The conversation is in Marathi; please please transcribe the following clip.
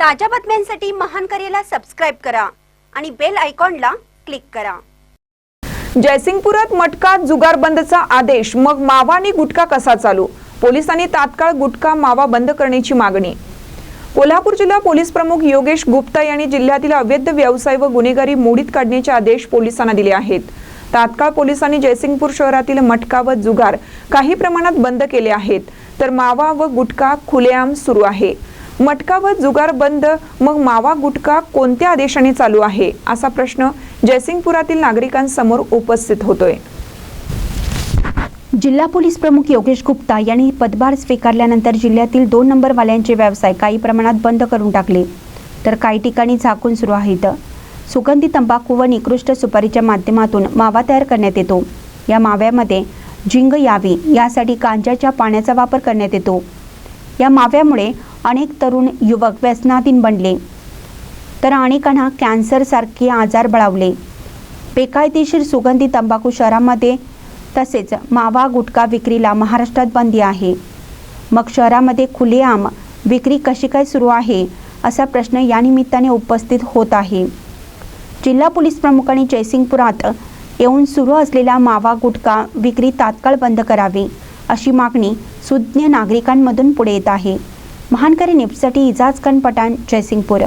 ताज्या बातम्यांसाठी महान करेला सबस्क्राईब करा आणि बेल आयकॉनला क्लिक करा. जयसिंगपुरात मटका जुगार बंदचा आदेश. मग मावा आणि गुटखा कसा चालू? पोलिसांनी तात्काळ गुटखा मावा बंद करण्याची मागणी. कोल्हापूर जिल्हा पोलीस प्रमुख योगेश गुप्ता यांनी जिल्ह्यातील अवैध व्यवसाय व गुन्हेगारी मोडीत काढण्याचे आदेश पोलिसांना दिले आहेत. तात्काळ पोलिसांनी जयसिंगपूर शहरातील मटका व जुगार काही प्रमाणात बंद केले आहेत. तर मावा व गुटखा खुलेआम सुरू आहे. मटका व जुगार बंद मग मावा गुटखा कोणत्या आदेशाने चालू आहे? असा प्रश्न जयसिंगपुरातील नागरिकांसमोर उपस्थित होतोय. जिल्हा पोलीस प्रमुख योगेश गुप्ता यांनी पदभार स्वीकारल्यानंतर जिल्ह्यातील दोन नंबरवाल्यांचे व्यवसाय काही प्रमाणात बंद करून टाकले. तर काही ठिकाणी झाकून सुरू आहेत. सुगंधी तंबाखू व निकृष्ट सुपारीच्या माध्यमातून मावा तयार करण्यात येतो. या माव्यामध्ये झिंग यावी यासाठी कांजाच्या पाण्याचा वापर करण्यात येतो. या माव्यामुळे अनेक तरुण युवक व्यसनाधीन बनले. तर अनेकांना कॅन्सरसारखे आजार बळावले. बेकायदेशीर सुगंधी तंबाखू शहरामध्ये तसेच मावा गुटखा विक्रीला महाराष्ट्रात बंदी आहे. मग शहरामध्ये खुलेआम विक्री कशी काय सुरू आहे असा प्रश्न या निमित्ताने उपस्थित होत आहे. जिल्हा पोलीस प्रमुखांनी जयसिंगपुरात येऊन सुरू असलेला मावा गुटखा विक्री तात्काळ बंद करावी. अशी मागणी सुज्ञ नागरिकांमधून पुढे येत आहे. महानकरी निपसाठी इजाज खान पठाण जयसिंगपूर.